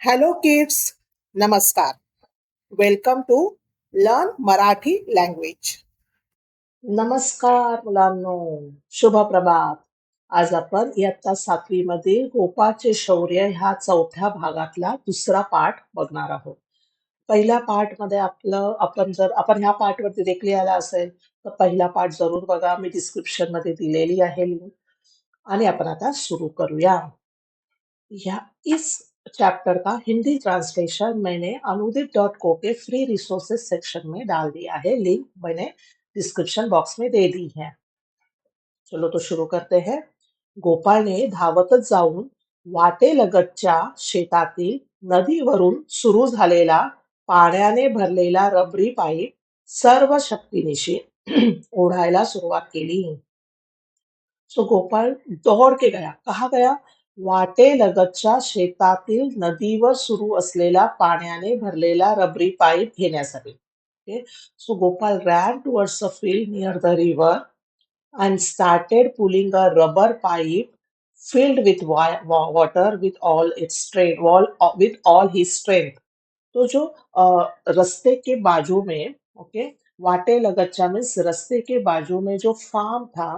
Hello kids नमस्कार welcome to learn Marathi language नमस्कार मुलांनो. शुभ प्रभात आज आपण इयत्ता सातवी मध्ये गोपाळचे शौर्य ह्या चौथ्या भागातला दुसरा पाठ बघणार आहोत. पहिल्या पाठमध्ये आपलं आपण जर आपण ह्या पाठ वरती देखील आला असेल तर पहिला पाठ जरूर बघा. मी डिस्क्रिप्शनमध्ये दिलेली आहे लिंक आणि आपण आता सुरू करूया. या इस चैप्टर का हिंदी ट्रांसलेशन मैंने अनुदित डॉट को के फ्री रिसोर्सेज सेक्शन में डाल दिया है। लिंक मैंने डिस्क्रिप्शन बॉक्स में दे दी है। चलो तो शुरू करते हैं। गोपाळने धावतच जाऊन वाटेलगतच्या शेतातील नदीवरून सुरू झालेला पाण्याने भरलेला रबरी पाईप सर्व शक्तीनिशी ओढायला सुरुवात केली. सो गोपाळ दौड़ के गया. कहा गया? वाटेलगतच्या शेतातील नदीवर सुरू असलेला पाण्याने भरलेला रबरी पाईप घेण्यासाठी. Okay? So Gopal ran towards a field near the river and started pulling a rubber pipe filled with water with all its strength wall with all he strength. तो जो रस्ते के बाजू में, ओके? वाटे लगच्चा मीन्स रस्ते के बाजू में जो फार्म था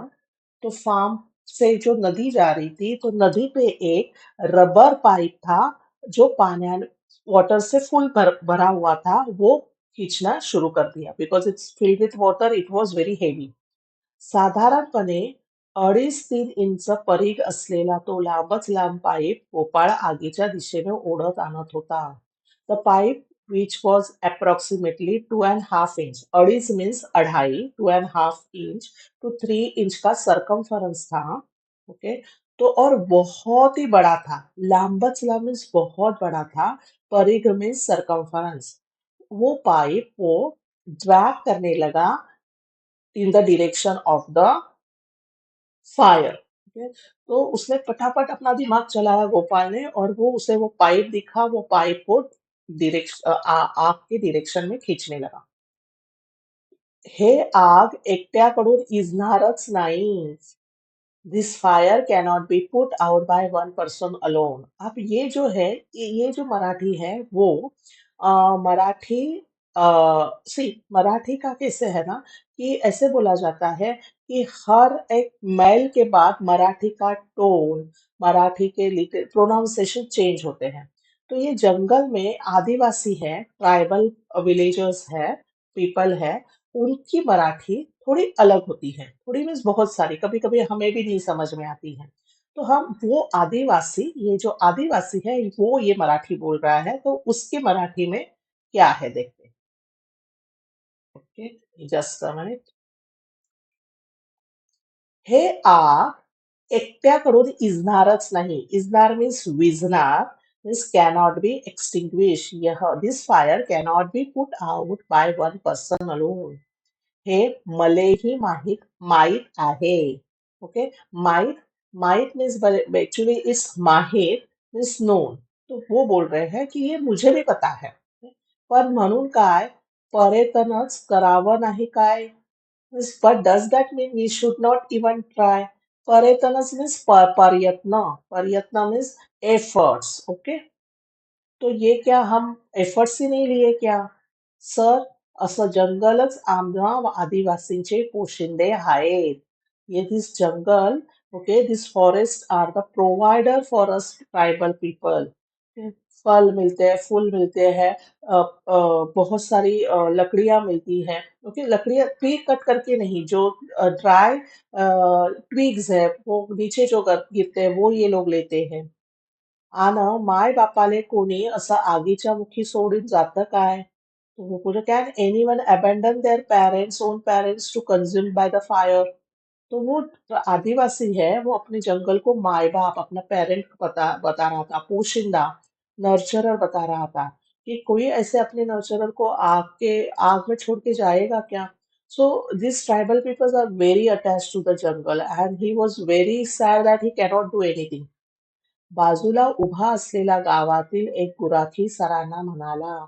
तो फार्म से जो नदी जा रही थी तो नदी पे एक रबर पाइप था जो पानी वाटर से फुल भर, भरा हुआ था वो खींचना शुरू कर दिया। Because it's filled with water it was very heavy साधारणपणे अडीच तीन इंच परीघ असलेला तो लांबच लांब पाईप गोपाळ आगीच्या दिशेने ओढत आणत होता. The pipe which was approximately two and half inch अड़ीस means अढ़ाई two and half inch two three inch का सरकमफरेंस था ओके तो और बहुत ही बड़ा था। लांबच लांब मीन्स बहुत बड़ा था, परिघ मीन्स सरकमफरेंस वो पाइप वो ड्रैग करने लगा in the direction of the fire तो उसने फटाफट अपना दिमाग चलाया गोपाल ने और वो उसे वो पाइप दिखा, वो पाइप को डिरेक्शन आग के डिरेक्शन में खींचने लगा। हे आग, एकट्याकडून इजणारच नाही। This fire cannot be put out by one person alone अब ये जो है, ये जो मराठी है, वो मराठी सी, मराठी का कैसे है ना, कि ऐसे बोला जाता है कि हर एक मैल के बाद मराठी का टोन मराठी के प्रोनाउंसिएशन चेंज होते हैं। तो ये जंगल में आदिवासी है, ट्राइबल विलेजर्स है, पीपल है, उनकी मराठी थोड़ी अलग होती है, थोड़ी मीन्स बहुत सारी कभी कभी हमें भी नहीं समझ में आती है। तो हम, वो आदिवासी, ये जो आदिवासी है, वो ये मराठी बोल रहा है तो उसके मराठी में क्या है देखते ओके, जस्ट हे आग एकट्याकडून इजणारच नाही. इजणार मीन्स विझणार मीन्स कॅनॉट बी एक्सटिंग्विश यह this fire cannot be put out by one person alone हे मलेही माहित माहित आहे ओके माहित माहित मीन्स एक्चुअली इस माहित मीन्स नोन तो वो बोल रहे हैं कि ये मुझे भी पता है। पण म्हणून काय? पर्यटनच करावं नाही काय? But does that mean we should not even try पर्यटनच means प्रयत्न। प्रयत्न मीन्स एफर्ट्स ओके तो ये क्या हम एफर्ट्स ही नहीं लिए क्या? सर, असं जंगलच आम्हा आदिवासींचे पोशिंदे आहेत ये this jungle okay this forest are the provider for us tribal people फल मिलते हैं, फूल मिलते हैं बहुत सारी लकड़ियाँ मिलती हैं ओके लकड़ियाँ ट्री कट करके नहीं, जो ड्राई ट्विग्स है, वो नीचे जो गिरते हैं, वो ये लोग लेते हैं। आणि माय बापाले कोणी असं आगीच्या मुखी सोडून जातं काय? Can any one abandon their parents own parents to consume by the fire तो वो आदिवासी है, वो अपने जंगल को माए बाप, अपना पेरेंट बता बता रहा था, पोशिंदा नर्चरर बता रहा था कि कोई ऐसे अपने नर्चरर को आग के, आग में छोड़ के जाएगा क्या? So this tribal peoples are very attach to the jungle and he was very sad that he cannot do anything बाजूला उभा असलेला गावातील एक गुराखी सरांना म्हणाला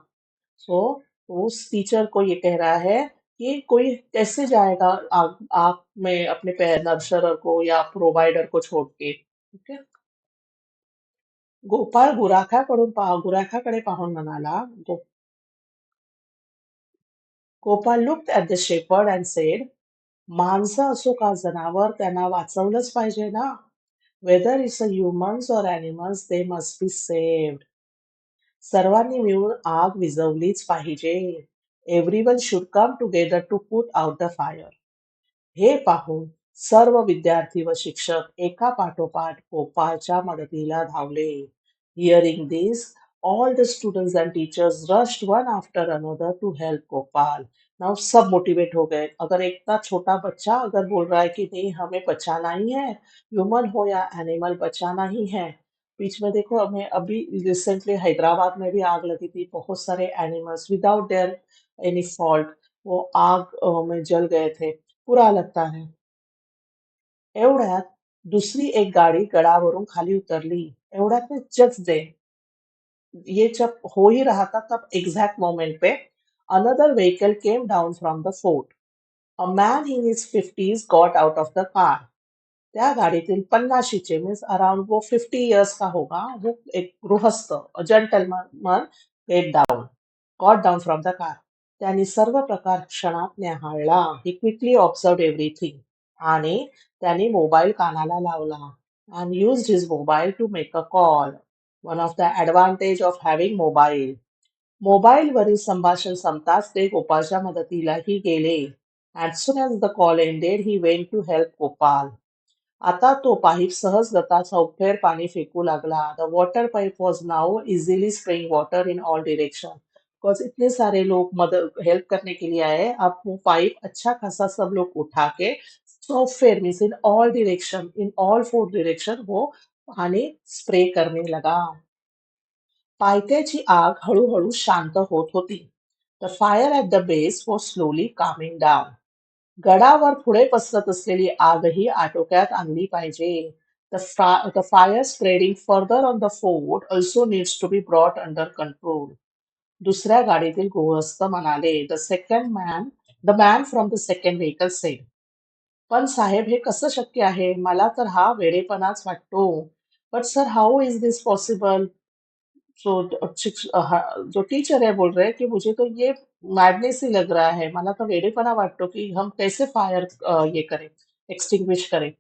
सो उस टीचर को ये कह रहा है कि कोई कैसे जाएगा आग, आग में अपने नर्सरर को या प्रोवाइडर को छोड़ के? ओके गोपाळ गुराख्याकडून पा गुराख्याकडे पाहून म्हणाला "गो- Gopal looked at the shepherd and said, माणसं असो का जनावर त्यांना वाचवलंच पाहिजे ना? Whether it's a humans or animals they must be saved सर्वांनी मिळून आग विझवलीच पाहिजे everyone should come together to put out the fire हे पाहून, सर्व विद्यार्थी व शिक्षक एका पाठोपाठ गोपाळच्या मदतीला धावले. Hearing this all the students and teachers rushed one after another to help Gopal now सब मोटिवेट हो गए। अगर एक इतना छोटा बच्चा अगर बोल रहा है कि नहीं, हमें बचाना ही है ह्यूमन हो या एनिमल बचाना ही है। बीच में देखो, हमें अभी रिसेंटली हैदराबाद में भी आग लगी थी, बहुत सारे animals without their any fault वो आग में जल गए थे। बुरा लगता है। एवढ्यात दुसरी एक गाडी गडावरून खाली उतरली। एवढ्यात जस्ट दे। ये जब हो ही रहा था, तब एग्जैक्ट मोमेंट पे another vehicle came down from the fort a man in his fifties got out of the car त्या गाडीतील पन्नाशीचे मीन्स अराउंड वो फिफ्टी इयर्स का होगा, वो एक गृहस्थ gentleman get down got down from the car त्यांनी सर्व प्रकार क्षणात न्याहाळला ही क्विकली ऑब्झर्व एव्हरीथिंग आणि त्यांनी मोबाईल कानाला लावला and used his mobile to make a call. One of the advantage of having mobile. मोबाईलवरील संभाषण संपताच ते गोपाळच्या मदतीलाही गेले. As soon as the call ended, he went to help Gopal. आता तो पाईप सहज गता चौफेर पाणी फेकू लागला. The water pipe was now easily spraying water in all direction because इतने सारे लोग मदद हेल्प करने के लिए आए अब वो पाइप अच्छा खासा सब लोग उठा के चौफेर means in all direction in all four direction वो पाणी स्प्रे करने लगा पायथ्याची आग हळूहळू शांत होत होती. The fire at the base was slowly coming down गडावर पुढे पसरत असलेली आगही आटोक्यात आणली पाहिजे. The fire spreading further on the fort also needs to be brought under control दुसऱ्या गाडीतील गृहस्थ म्हणाले the second man the man from the second vehicle same पण साहेब हे कसं शक्य आहे? मला तर हा वेडेपणाच वाटतो. But sir how is this possible हा- जो टीचर है, बोल रहे कि मुझे तो ये मैडनेस ही लग रहा है। मला तर वेडेपणा वाटतो की हम कैसे फायर ये करें एक्सटिंग्विश करें।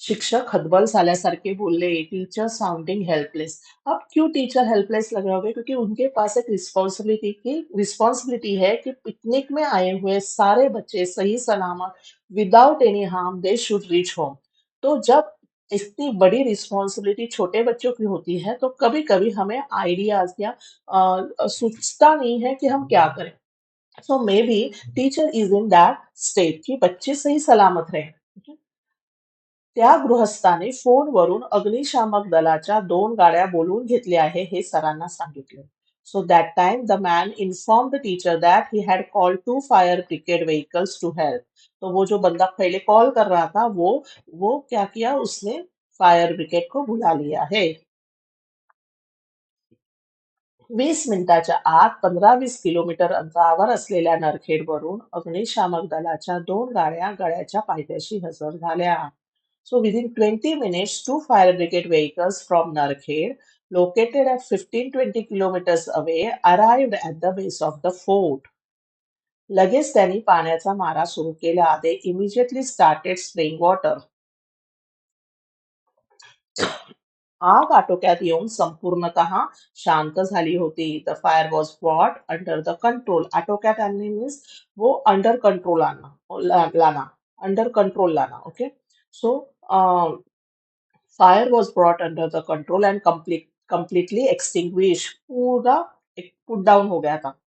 शिक्षक हतबल झाल्यासारखे बोलले टीचर साउंडिंग हेल्पलेस अब क्यों टीचर हेल्पलेस लग रहे होंगे? क्योंकि उनके पास एक रिस्पॉन्सिबिलिटी की रिस्पॉन्सिबिलिटी है कि पिकनिक में आए हुए सारे बच्चे सही सलामत without any harm they should reach home तो जब इतनी बड़ी रिस्पॉन्सिबिलिटी छोटे बच्चों की होती है तो कभी कभी हमें आइडियाज़ या सूझता नहीं है कि हम क्या करें। So may be teacher is in that state कि बच्चे सही सलामत रहे त्या गृहस्थाने फोनवरून अग्निशामक दलाच्या दोन गाड्या बोलवून घेतल्या आहे, हे सरांना सांगितले. So that time the man inform the teacher that he had called to fire brigade vehicles to help तो वो जो बंदा पहले कॉल कर रहा था, वो वो क्या किया? उसने फायर ब्रिगेड को बुला लिया है। वीस मिनिटाच्या आत पंधरा वीस किलोमीटर अंतरावर असलेल्या नरखेडवरून अग्निशामक दलाच्या दोन गाड्या गळ्याच्या पायथ्याशी हजर झाल्या. So within twenty minutes two fire brigade vehicles from Narkhed located at 15-20 kilometers away arrived at the base of the fort. लगेच त्यांनी पाण्याचा मारा सुरू केला they immediately started spraying water आग आटोक्यात येऊन संपूर्णतः शांत झाली होती the fire was brought under the control आटोक्यात आणणे मीन्स वो अंडर कंट्रोल आना ला- लाना अंडर कंट्रोल लाना okay so fire was brought under the control and complete completely extinguish पूरा पुट डाउन हो गया था।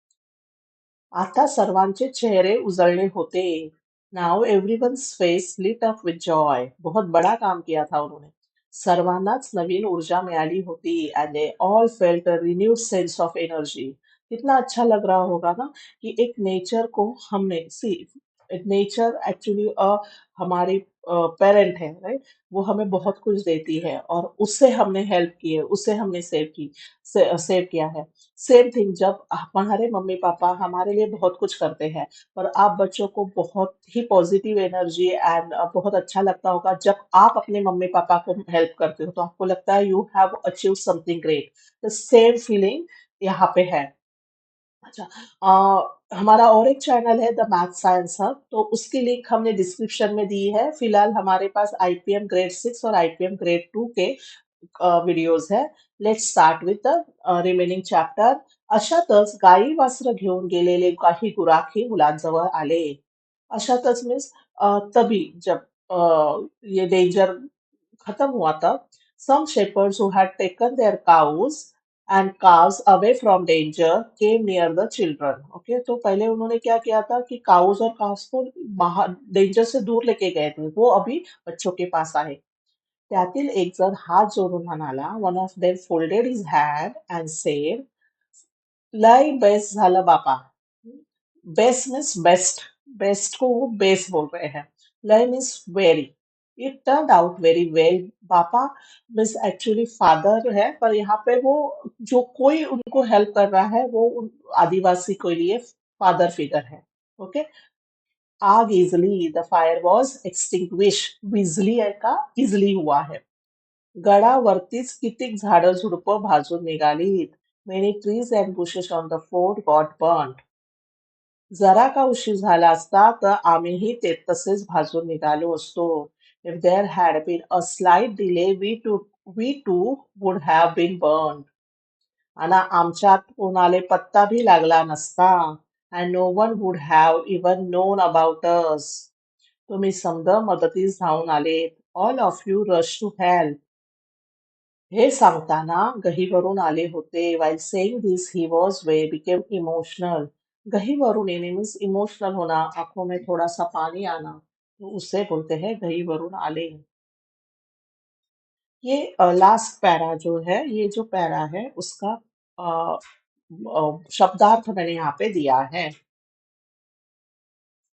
आता सर्वांचे चेहरे उजळले होते. Now everyone's face lit up with joy बहुत बड़ा काम किया था उन्होंने। सर्वांनाच नवीन ऊर्जा मिळाली होती and they all felt a renewed sense of energy कितना अच्छा लग रहा होगा ना कि एक नेचर को हमने सी नेचर एक्चुअली हमारे पेरेंट है राइट वो हमें बहुत कुछ देती है और उससे हमने हेल्प की है उससे हमने सेव की से, सेव किया है। सेम थिंग जब हमारे मम्मी पापा हमारे लिए बहुत कुछ करते हैं पर आप बच्चों को बहुत ही पॉजिटिव एनर्जी एंड बहुत अच्छा लगता होगा जब आप अपने मम्मी पापा को हेल्प करते हो तो आपको लगता है you have achieve something great the same feeling यहाँ पे है। अच्छा अ, हमारा और एक चैनल है द मैथ साइंस हब तो उसकी लिंक हमने डिस्क्रिप्शन में दी है। फ़िलहाल हमारे पास आईपीएम ग्रेड सिक्स और आईपीएम ग्रेड टू के व्हिडिओज है। Let's start with the remaining chapter अशातच गायी वासरं घेऊन गेलेले काही गुराखी मुलांजवळ आले. अशातच मीन्स तभी जब अ, ये डेंजर खत्म हुआ तब some shepherds who had taken their cows and calves away from danger came near the children. Okay तो पहले उन्होंने क्या किया था कि काउस और काव्स को बाहर डेंजर से दूर लेके गए थे। वो अभी बच्चों के पास आए। त्यातील एक जण हात जोडून म्हणाला one of them folded his hand and said लय बेस्ट झालं बापा. बेस्ट मीन्स बेस्ट बेस्ट को वो बेस बोल रहे हैं। लय means very it turn out very well पापा मीन्स एक्चुअली फादर है, पर यहाँ पे वो, जो कोई उनको हेल्प कर रहा है, वो आदिवासी के लिए फादर फिगर है ओके आग easily the fire was extinguish विजली का इजली हुआ है। गडावरतीच कितीक झाडं झुडपं भाजून निघालीत many trees and bushes on the fort got burn जरा का उशीर झाला असता तर आम्हीही ते तसेच भाजून निघालो असतो if there had been a slight delay we too we too would have been burn आणि आमच्यात कोणाले पत्ता भी लागला नसता and no one would have even known about us तुम्ही समद मदतीस धावून आलेत all of you rush to help हे सांगताना गहीवरून आले होते while saying this he was way became emotional गहीवरून येणे मीन्स इमोशनल होना आँखों में थोड़ा सा पानी आना तो उससे बोलते हैं गहीवरून आले ये लास्ट पैरा जो है, ये जो पैरा है, उसका शब्दार्थ मैंने यहाँ पे दिया है।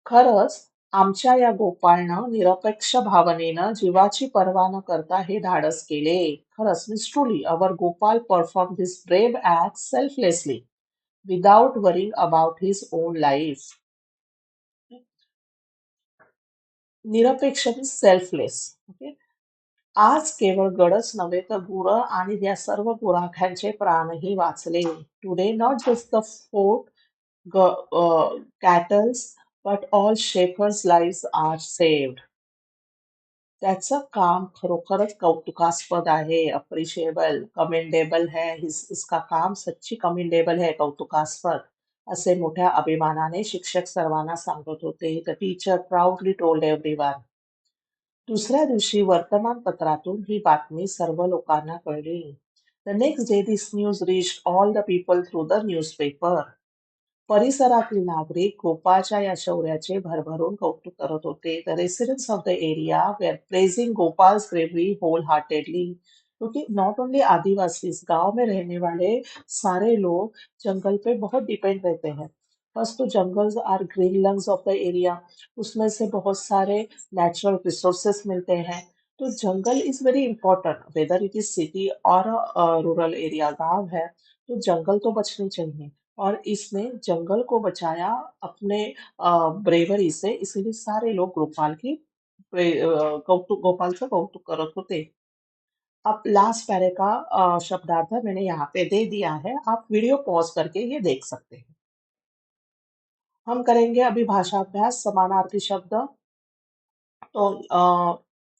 खरंच आमच्या या गोपाळनं निरपेक्ष भावनेनं जीवाची पर्वा न करता हे धाडस केले. खरंच means truly our Gopal perform this brave act selflessly without worrying about his own life निरपेक्ष मीन्स सेल्फलेस ओके आज केवळ गडच नव्हे तर गुरं आणि या सर्व गुराख्यांचे प्राणही वाचले. Today not just the fort cattles but all shepherds live are saved त्याचं काम खरोखरच कौतुकास्पद आहे अप्रिशिएबल कमेंडेबल है. हिस इसका काम सच्ची कमेंडेबल है, कौतुकास्पद. असे मोठ्या अभिमानाने शिक्षक सर्वांना सांगत होते. The teacher proudly told everyone दुसऱ्या दिवशी वर्तमानपत्रातून ही बातमी सर्व लोकांना कळली. The next day this news reach all the people through the newspaper परिसरातील नागरिक गोपाळच्या या शौर्याचे भरभरून कौतुक करत होते. The residents of the area were praising Gopal's bravery wholeheartedly क्योंकि नॉट ओनली आदिवासी गाँव में रहने वाले सारे लोग जंगल पे बहुत डिपेंड रहते हैं। फ़र्स्ट तो jungles are green lungs of the area उसमें से बहुत सारे नेचुरल रिसोर्सेस मिलते हैं। तो jungle is very important whether it is city और रूरल एरिया गाँव है तो जंगल तो बचने चाहिए। और इसने जंगल को बचाया अपने ब्रेवरी से इसीलिए सारे लोग गोपाल की अ, कौतुक गोपालचं कौतुक करत अब लास्ट पैरे का शब्दार्थ मैंने यहाँ पे दे दिया है। आप वीडियो पॉज करके ये देख सकते हैं। हम करेंगे अभी भाषाभ्यास समानार्थी शब्द। तो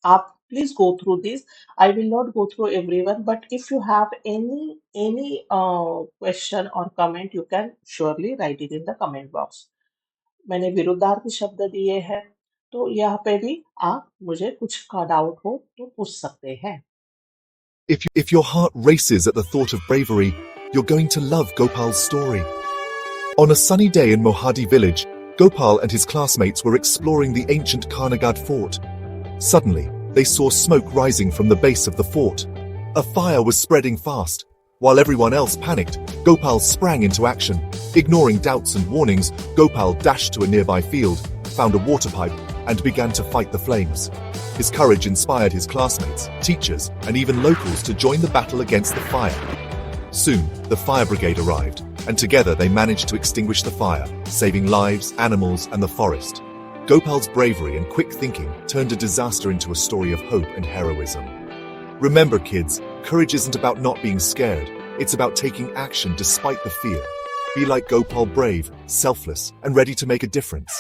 आप please go through this I will not go through everyone but if you have any any question और comment you can surely write it in the comment box मैंने विरुद्धार्थी शब्द दिए हैं तो यहाँ पे भी आप मुझे कुछ का डाउट हो तो पूछ सकते हैं। If, if your heart races at the thought of bravery, you're going to love Gopal's story. On a sunny day in Mohadi village, Gopal and his classmates were exploring the ancient Karnagad fort. Suddenly, they saw smoke rising from the base of the fort. A fire was spreading fast. While everyone else panicked, Gopal sprang into action. Ignoring doubts and warnings, Gopal dashed to a nearby field, found a water pipe, and began to fight the flames. His courage inspired his classmates, teachers, and even locals to join the battle against the fire. Soon, the fire brigade arrived, and together they managed to extinguish the fire, saving lives, animals, and the forest. Gopal's bravery and quick thinking turned a disaster into a story of hope and heroism. Remember, kids, courage isn't about not being scared, it's about taking action despite the fear. Be like Gopal brave, selfless, and ready to make a difference.